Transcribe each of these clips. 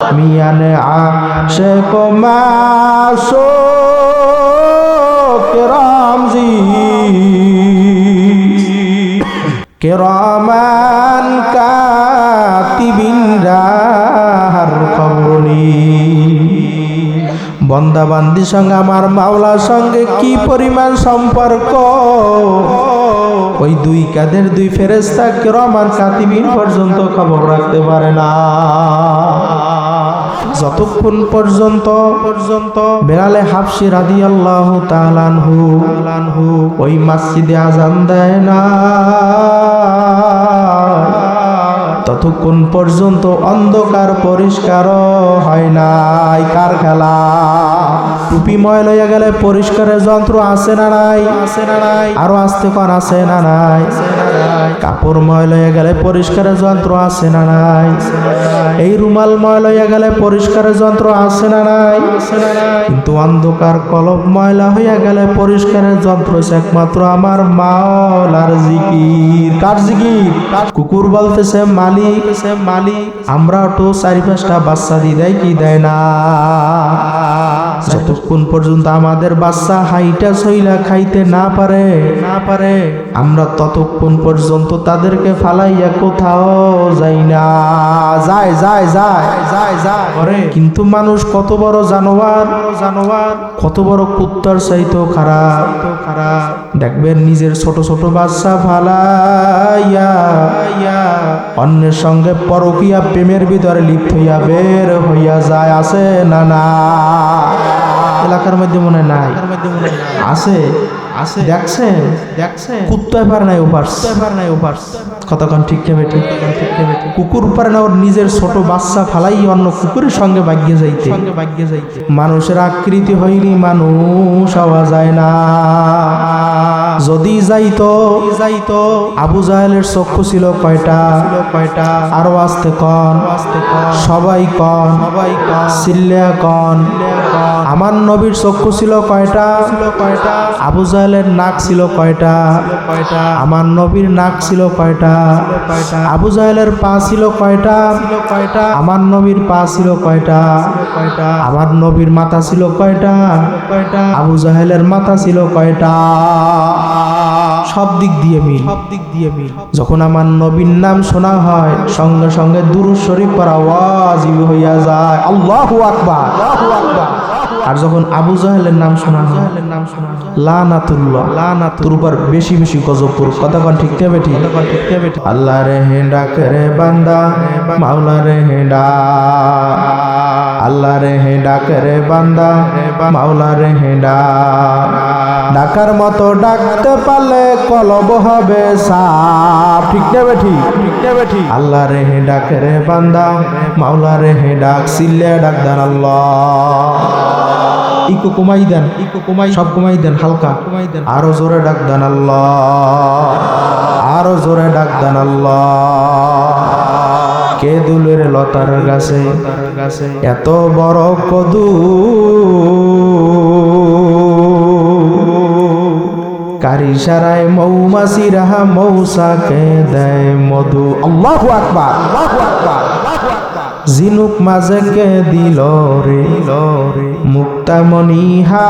মিয়ানে আশেক মাসো কেরামজি। কেরামান কাতিবিন রাহার খবরনি বন্দা বান্দির সঙ্গে আমার মাওলার সঙ্গে কি পরিমাণ সম্পর্ক? ওই দুই কাদের দুই ফেরেস্তা কেরমান কাতিবিন পর্যন্ত খবর রাখতে পারে না। যতক্ষণ পর্যন্ত পর্যন্ত বেলালে হাফসি রাদি আল্লাহ তালানহু ওই মসজিদে আজান দেয় না, ততক্ষণ পর্যন্ত অন্ধকার পরিষ্কার হয় নাই কার খেলা? টুপি ময়লা হয়ে গেলে পরিষ্কারের যন্ত্র আছে না নাই আছে না নাই? আরও আসতে কন, আছে না নাই? কাপড় ময়লা হয়ে গেলে পরিষ্কারের যন্ত্র আছে না নাই? এই রুমাল ময়লা হয়ে গেলে পরিষ্কারের যন্ত্র আছে না নাই? কিন্তু অন্ধকার কলব ময়লা হয়ে গেলে পরিষ্কারের যন্ত্র একমাত্র আমার মাওলার জিকির। কার জিকির? কুকুর বলতেছে, মালিক সে মালিক আমরা তো চারি পাঁচটা বাচ্চা দি দেয় কি দেয় না? যতক্ষণ পর্যন্ত আমাদের বাচ্চা হাইটা সইলা খাইতে না পারে না পারে, আমরা ততক্ষণ পর্যন্ত তাদেরকে ফালাইয়া কোথাও যাই না। যায় যায় যায়। যায় যায় করে কিন্তু মানুষ কত বড় জানোয়ার জানোয়ার কত বড় কুত্তার চাইতেও খারাপ। খারাপ দেখবেন নিজের ছোট ছোট বাচ্চা ফালাইয়া অন্যের সঙ্গে পরকিয়া প্রেমের ভিতরে লিপ্ত হইয়া বের হইয়া যায় আছে না না এলাকার মধ্যে মনে হয় নাই। আছে। আছে। দেখছেন? দেখছেন? কুত্তায় পারে নাই ওপার পারে নাই ওপার কতক্ষণ ঠিক খেবে ঠিক ঠিক খেবে কুকুর পারে না ওর নিজের ছোট বাচ্চা ফালাই অন্য কুকুরের সঙ্গে বাগিয়ে যাইতে। সঙ্গে বাগিয়ে যাইতে। মানুষের আকৃতি হইনি মানুষ হওয়া যায় না। যদি যাইতো যাইতো আবু জাহেলের চক্ষু ছিল কয়টা কয়টা আরও আসতে কন সবাই কন সবাই কন সিল্লিয়া কন আমার নবীর চক্ষু ছিল কয়টা কয়টা আবু জাহেলের নাক ছিল কয়টা কয়টা আমার নবীর নাক ছিল কয়টা কয়টা আবু জাহেলের পা ছিল কয়টা কয়টা আমার নবীর পা ছিল কয়টা কয়টা আমার নবীর মাথা ছিল কয়টা কয়টা আবু জাহেলের মাথা ছিল কয়টা সব দিক দিয়ে মিল। সব দিক দিয়ে মিল। যখন আমার নবীর নাম শোনা হয় সঙ্গে সঙ্গে দুরু শরীফ পর আওয়াজ হইয়া যায়। আল্লাহু আকবার। আল্লাহু আকবার। আর যখন আবু জাহেলের নাম শোনা হয় নাম শোনা লানাতুল্লাহ। লানাতুর উপর বেশি বেশি গজবপুর কথা কন ঠিক কে বেঠি কথা ঠিক আল্লাহ রে হেডা করে বান্দা মাওলা রে হেডা। আল্লাহ রে হে হেডা করে বান্দা। মাওলা রে হেডা। ডাকার মতো ডাকতে পারলে কলব হবে সাপ। ঠিক না বেঠি? ঠিক না বেঠি? আল্লাহ রে হে ডাক রে বান্দা, মাওলা রে হে ডাক, সিল্লে ডাক দেন আল্লাহ। ইকো কমাই দেন, ইকো কমাই, সব কমাই দেন, হালকা। কমাই দেন আরও জোরে ডাক দেন আল্লাহ। আরও জোরে ডাক দেন আল্লাহ। কে দুলের লতার গাছে, এত বড় কদু? কারি সারায় মৌমাছি রাহা মৌসাকে দেয় মধু। আল্লাহ আকবার জিনুক মাঝে কে দিল রে মুক্তামণি হা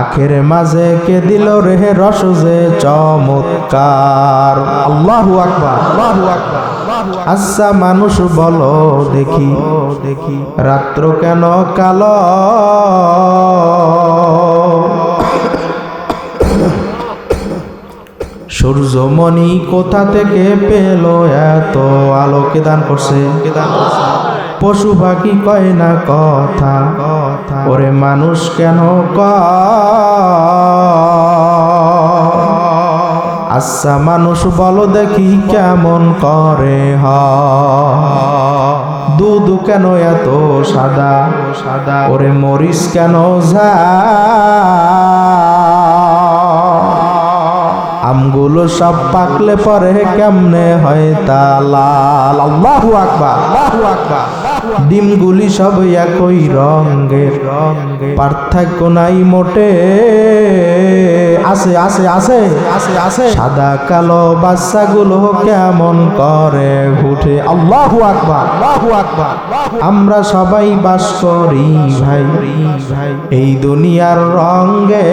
আখের মাঝে কে দিল রে রস যে চমৎকার। আল্লাহু আকবার আল্লাহু আকবার। আচ্ছা মানুষ বলো দেখি দেখি রাত্র কেন কালো? সূর্যমণি কোথা থেকে পেল এত আলোকে দান করছে? পশু পাখি কয় না কথা? কথা ওরে মানুষ কেন ক আচ্ছা মানুষ বলো দেখি কেমন করে হ দুধ কেন এত সাদা? সাদা ওরে মরিস কেন যা আমগুলো সব পাকলে পরে কেমনে হয় তা লাল? আল্লাহু আকবার, আল্লাহু ডিমগুলি সব একই রঙের রঙে পার্থক্য নাই মোটে। আছে আছে আছে আছে আছে সাদা কালো বাচ্চাগুলো কেমন করে উঠে? আল্লাহু আকবার আল্লাহু আকবার আমরা সবাই বাস করি ভাই ভাই। এই দুনিয়ার রঙ্গে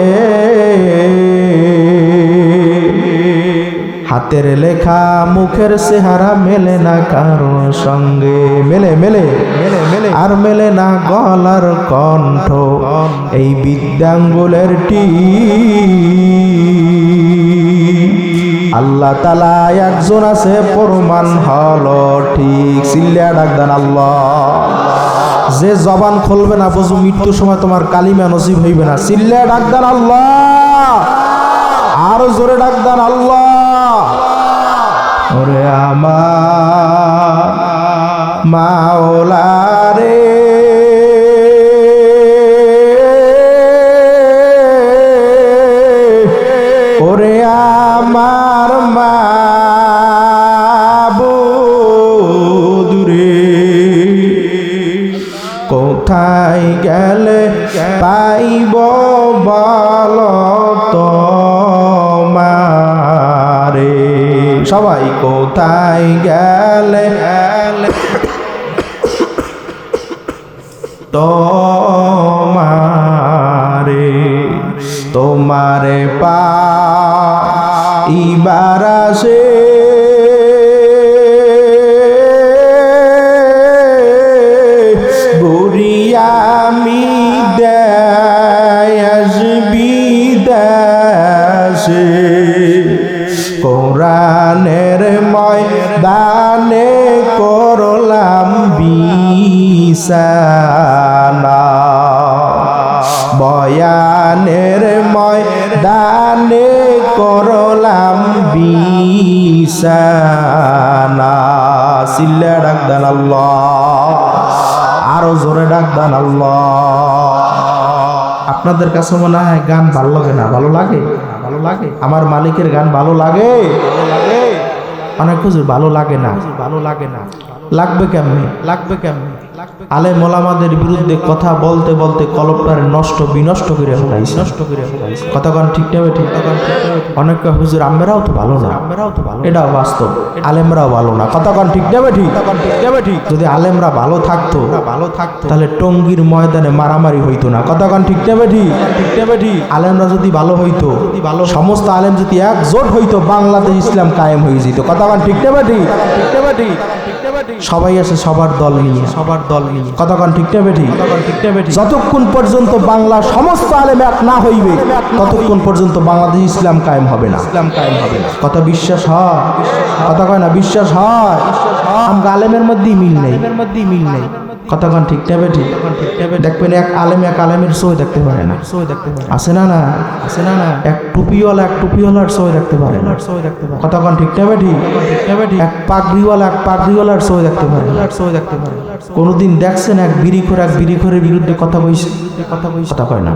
হাতের লেখা মুখের চেহারা মেলে না কারও সঙ্গে। মেলে মেলে মেলে মেলে। আর মেলে না গলার কণ্ঠ। এই বিদ্যাঙ্গুলের টি আল্লাহ তালা একজন আছে, প্রমাণ হলো ঠিক। সিল্লিয়া ডাকদান আল্লাহ। যে জবান খুলবে না, বুঝু মৃত্যুর সময় তোমার কালিমা নসিব হইবে না। সিল্লিয়া ডাকদান আল্লাহ। আরও জোরে ডাকদান আল্লাহ। ওরে মাওলা। কোথায় গেলে তোমারে তোমারে পা ইবার আসে সিল্লা ডাকদান আল্লাহ। আরও জোরে ডাকদান আল্লাহ। আপনাদের কাছে মনে হয় গান ভালো লাগে না? ভালো লাগে? ভালো লাগে? আমার মালিকের গান ভালো লাগে? অনেক কিছু ভালো লাগে না? ভালো লাগে না? লাগবে কেমনি? লাগবে কেমনি? আলে মোলামাদের বিরুদ্ধে কথা বলতে বলতে কলপটারে নষ্ট বিনষ্ট করে ফেলাইছে। নষ্ট করে ফেলাইছে। কতক্ষণ ঠিক নেবে ঠিক? তখন ঠিক অনেক হুজুর আমরাও তো ভালো না। আমরাও তো ভালো এটাও বাস্তব। আলেমরাও ভালো না। কতক্ষণ ঠিক নেবে ঠিক? তখন ঠিক নেবে ঠিক। যদি আলেমরা ভালো থাকতো ভালো থাকতো তাহলে টঙ্গির ময়দানে মারামারি হইতো না। কতক্ষণ ঠিক নেবে ঠিক? ঠিক নেবে ঠিক। আলেমরা যদি ভালো হইতো যদি ভালো সমস্ত আলেম যদি একজোট হইতো বাংলাদেশ ইসলাম কায়েম হয়ে যেত। কতক্ষণ ঠিক নেবে ঠিক? ঠিক নেবে ঠিক। সবাই আসে সবার দল নিয়ে। সবার দল নিয়ে। কতক্ষণ ঠিক বেঠি ঠিক ঠিক নেবে যতক্ষণ পর্যন্ত বাংলা সমস্ত আলেম এক না হইবে ততক্ষণ পর্যন্ত বাংলাদেশ ইসলাম কায়েম হবে না। ইসলাম কায়েম হবে না। কত বিশ্বাস হয়। কথা কয় না বিশ্বাস হয়। আমরা আলেমের মধ্যেই মিল নেই। মধ্যেই মিল নেই। কতক্ষণ ঠিক নেবে ঠিক দেখবেন এক আলেম এক আলেমের সই দেখতে পারে না। সই দেখতে পারে আছে না না? আছে না না? এক টুপিওয়ালা এক টুপিওয়ালার সই দেখতে পারে না। সই দেখতে পারে কতক্ষণ ঠিক নেবে ঠিক ঠিক নেবে ঠিক এক পাগড়িওয়ালা এক পাগড়িওয়ালার সই দেখতে পারে না। সই দেখতে পারে কোনোদিন দেখছেন এক বিড়ি করে এক বিড়ি করে বিরুদ্ধে কথা কইছে কথা কইছে কথা কয় না?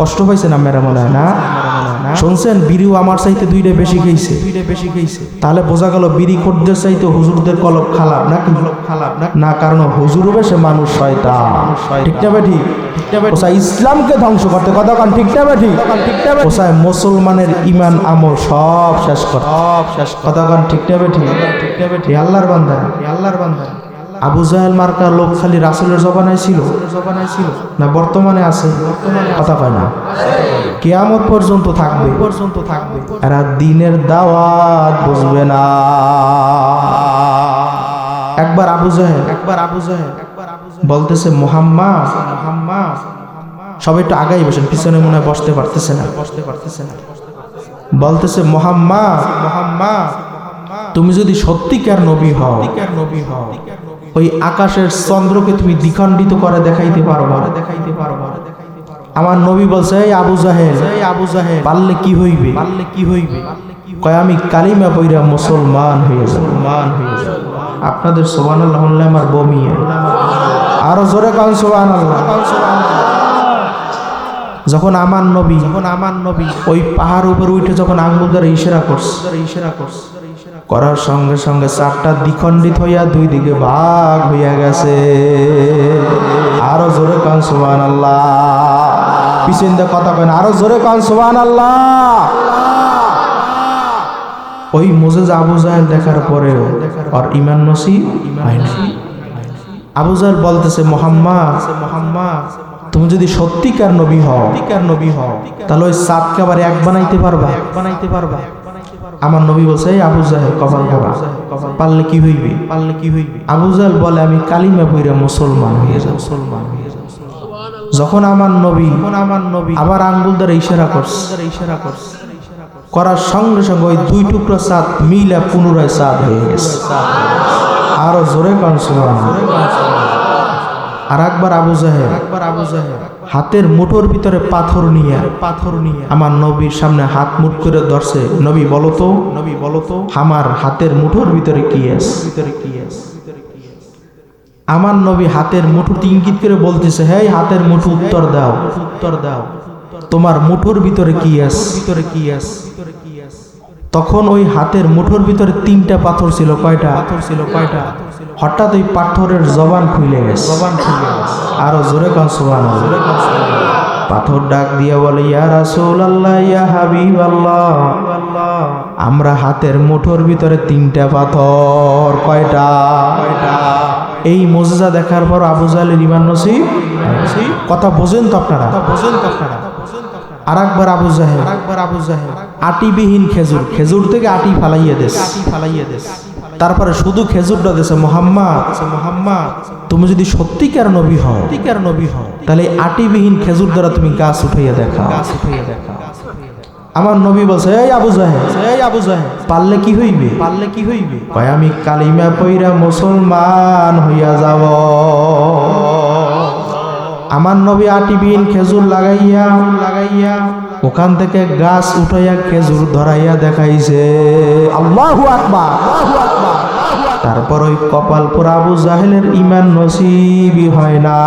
কষ্ট পাইছে না মেরা মনে হয় না। শুনছেন? বিড়িও আমার চাইতে দুইটা বেশি খেয়েছে। দুইটা বেশি খেয়েছে তাহলে বোঝা গেল বিড়ি করতে চাইতে হুজুরদের কলব খারাপ না কিন্তু খারাপ না, কারণ হুজুর বেশে মানুষ শয়তান। ঠিক না বেঠি? ঠিক ইসলামকে ধ্বংস করতে কান? ঠিক না বেঠি? ঠিক না ওসায় মুসলমানের ইমান আমল সব শেষ কর সব শেষ কান? ঠিক না ঠিক বেঠি? আল্লাহর বান্দা আল্লাহর বান্দা। আবু জাহেল মার্কা লোক খালি রাসুলের জবানায় ছিল জবানায় ছিল। না, বর্তমানে আছে। কথা কয় না? কেয়ামত পর্যন্ত থাকবে। পর্যন্ত থাকবে এরা দিনের দাওয়াত বুঝবে না। একবার আবু জাহেল একবার আবু জাহেল বলতেছে, মোহাম্মদ মোহাম্মদ। সবাই একটু আগাই বসেন, পিছনে মনে হয় বসতে পারতেছে না। বসতে পারতেছে না বলতেছে, মোহাম্মদ মোহাম্মদ। তুমি যদি সত্যিকার নবী হও নবী হও ওই আকাশের চন্দ্রকে তুমি দ্বিখণ্ডিত করে দেখাইতে পারো দেখাইতে পারো আমার নবী বলছে এই আবু জাহেল এই আবু জাহেল পারলে কি হইবে? পারলে কি হইবে? কয় আমি কালিমা পইরা মুসলমান হয়ে মুসলমান হয়ে আপনাদের সুবহানাল্লাহ বললে আমার বমি আরও জোরে কান সুবহানাল্লাহ। যখন আমার নবী যখন আমার নবী ওই পাহাড় উপর উঠে যখন আঙ্গুল দ্বারা ইশারা করছে ইশারা করছে। করার সঙ্গে সঙ্গে চারটা দ্বিখণ্ডিত হইয়া দুই দিকে ভাগ হইয়া গেছে। আরও জোরে কান সুবহানাল্লাহ। পিছন কথা কেন আরও জোরে কন সুবান আল্লাহ ওই মোজেজ আবু জাহেল দেখার পরেও আর ইমান নসিব হয় না। আবু জাহেল বলতেছে, মোহাম্মদ মোহাম্মদ তুমি যদি সত্যিকার নবী হও সত্যিকার নবী হও তাহলে ওই সাতকে আবার এক বানাইতে পারবা? এক বানাইতে পারবা আমার নবী বলছে আবু জাহেল, কপাল খাবা পারলে কি হইবে? পারলে কি হইবে আবু জাহেল বলে, আমি কালিমা বইরা মুসলমান হয়ে যাব। মুসলমান হয়ে যখন আমার নবী আমার নবী আবার আঙ্গুল দ্বারা ইশারা করছে। ইশারা করছে। করার সঙ্গে সঙ্গে ওই দুই টুকরো চাঁদ মিলা পুনরায় চাঁদ হয়ে গেছে। আরও জোরে কন আর একবার আবু জাহের একবার আবু জাহের হাতের মুঠোর ভিতরে পাথর নিয়ে পাথর নিয়ে আমার নবীর সামনে হাত মুঠ করে ধরছে। নবী বলো তো নবী বলো তো আমার হাতের মুঠোর ভিতরে কি আছে? ভিতরে কি আছে? আমার নবী হাতের মুঠোটি ইঙ্গিত করে বলতেছে হ্যাঁ হাতের মুঠো উত্তর দাও। উত্তর দাও তোমার মুঠোর ভিতরে কি আছে? ভিতরে কি আছে তখন ওই হাতের মুঠোর ভিতরে তিনটা পাথর ছিল, কয়টা? পাথর ছিল কয়টা হঠাৎ ওই পাথরের জবান খুলে গেছে। জবান খুলে গেছে আরও জোরে কান সুবহান পাথর ডাক দিয়ে বলে, ইয়া রাসূল আল্লাহ ইয়া হাবিব আল্লাহ আমরা হাতের মুঠোর ভিতরে তিনটা পাথর কয়টা কয়টা? এই মোজেজা দেখার পর আবু জাহেলের ইমান নসিব কথা বোঝেন তো আপনারা? বোঝেন তো আপনারা। আর একবার আবু জাহেল। একবার আবু জাহেল। আটিবিহীন খেজুর খেজুর থেকে আটি ফালাইয়া দেশ। আটি ফালাইয়া দেশ। তারপরে শুধু খেজুরটা দেশে মোহাম্মদ। মোহাম্মদ। তুমি যদি সত্যিকার নবী হও সত্যিকার নবী হও। তাহলে আটিবিহীন খেজুর দ্বারা তুমি গাছ উঠাইয়া দেখা গাছ উঠাইয়া দেখা আমার নবী বলছে এই আবু জাহেল এই আবু জাহেল পারলে কি হইবে? পারলে কি হইবে? কয় আমি কালিমা পইরা মুসলমান হইয়া যাব। আমার নবী আটিবিন খেজুর লাগাইয়া লাগাইয়া ওখান থেকে গাছ উঠাইয়া খেজুর ধরাইয়া দেখাইছে। আল্লাহু আকবার আল্লাহু আকবার তারপর ওই কপাল পোড়া আবু জাহেলের ইমান নসিবই হয় না।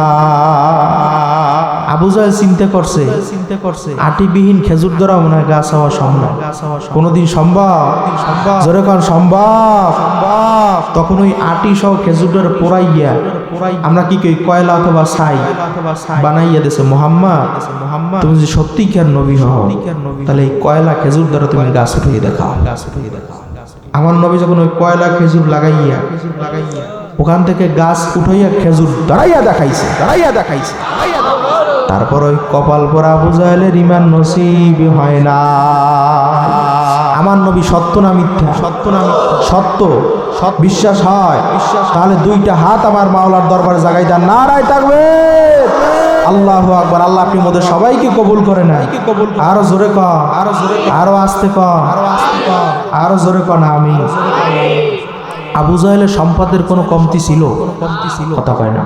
আবু চিন্তা করছে। চিন্তা করছে আটিবিহীন খেজুর ধরা মনে হয় গাছ হওয়া সম্ভব। কোনোদিন সম্ভব? জোরে কন, সম্ভব? সম্ভব তখন ওই আটি সহ খেজুর ধরে পোড়াইয়া আমরা কি কই কয়লা অথবা ছাই বানাইয়া দেছে। মোহাম্মদ, তুমি যদি সত্যিকার নবী হও, তাহলে এই কয়লা খেজুর দ্বারা তুমি গাছ উঠিয়ে দেখাও। গাছ উঠিয়ে দেখাও আমার নবী যখন ওই কয়লা খেজুর লাগাইয়া খেজুর লাগাইয়া ওখান থেকে গাছ উঠাইয়া খেজুর দাঁড়াইয়া দেখাইছে দাঁড়াইয়া দেখাইছে। তারপর ওই কপাল পরা বুঝাইলে ইমান নসিব হয় না। আমার নবী সত্য না মিথ্যা? সত্য না সত্য? সৎ বিশ্বাস হয়? বিশ্বাস। তাহলে দুইটা হাত আমার মাওলার দরবারে জাগাই দেন। নারায় থাকবে আল্লাহ আকবার আল্লাহ আপনি মোদের সবাইকে কবুল করে না কবুল আরও জোরে ক আরও জোরে আরও আসতে ক আরও আসতে ক আরও জোরে ক না আমি আবু জাহেলের সম্পদের কোনো কমতি ছিল? কমতি ছিল কথা কয় না।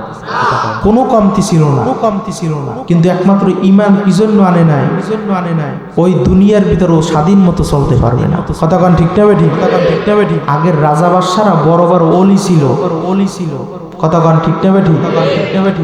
কোনো কমতি ছিল না। কোনো কমতি ছিল না কিন্তু একমাত্র ইমান কি জন্য আনে নাই। কি জন্য আনে নাই ওই দুনিয়ার ভিতরে ও স্বাধীন মতো চলতে পারবে না। কথা কন ঠিক না বেঠি কথা ঠিক না বেঠি আগের রাজা বাদশারা বড় বড় ওলি ছিল। অলি ছিল কথা কন ঠিক না বেঠি কথা ঠিক না বেঠি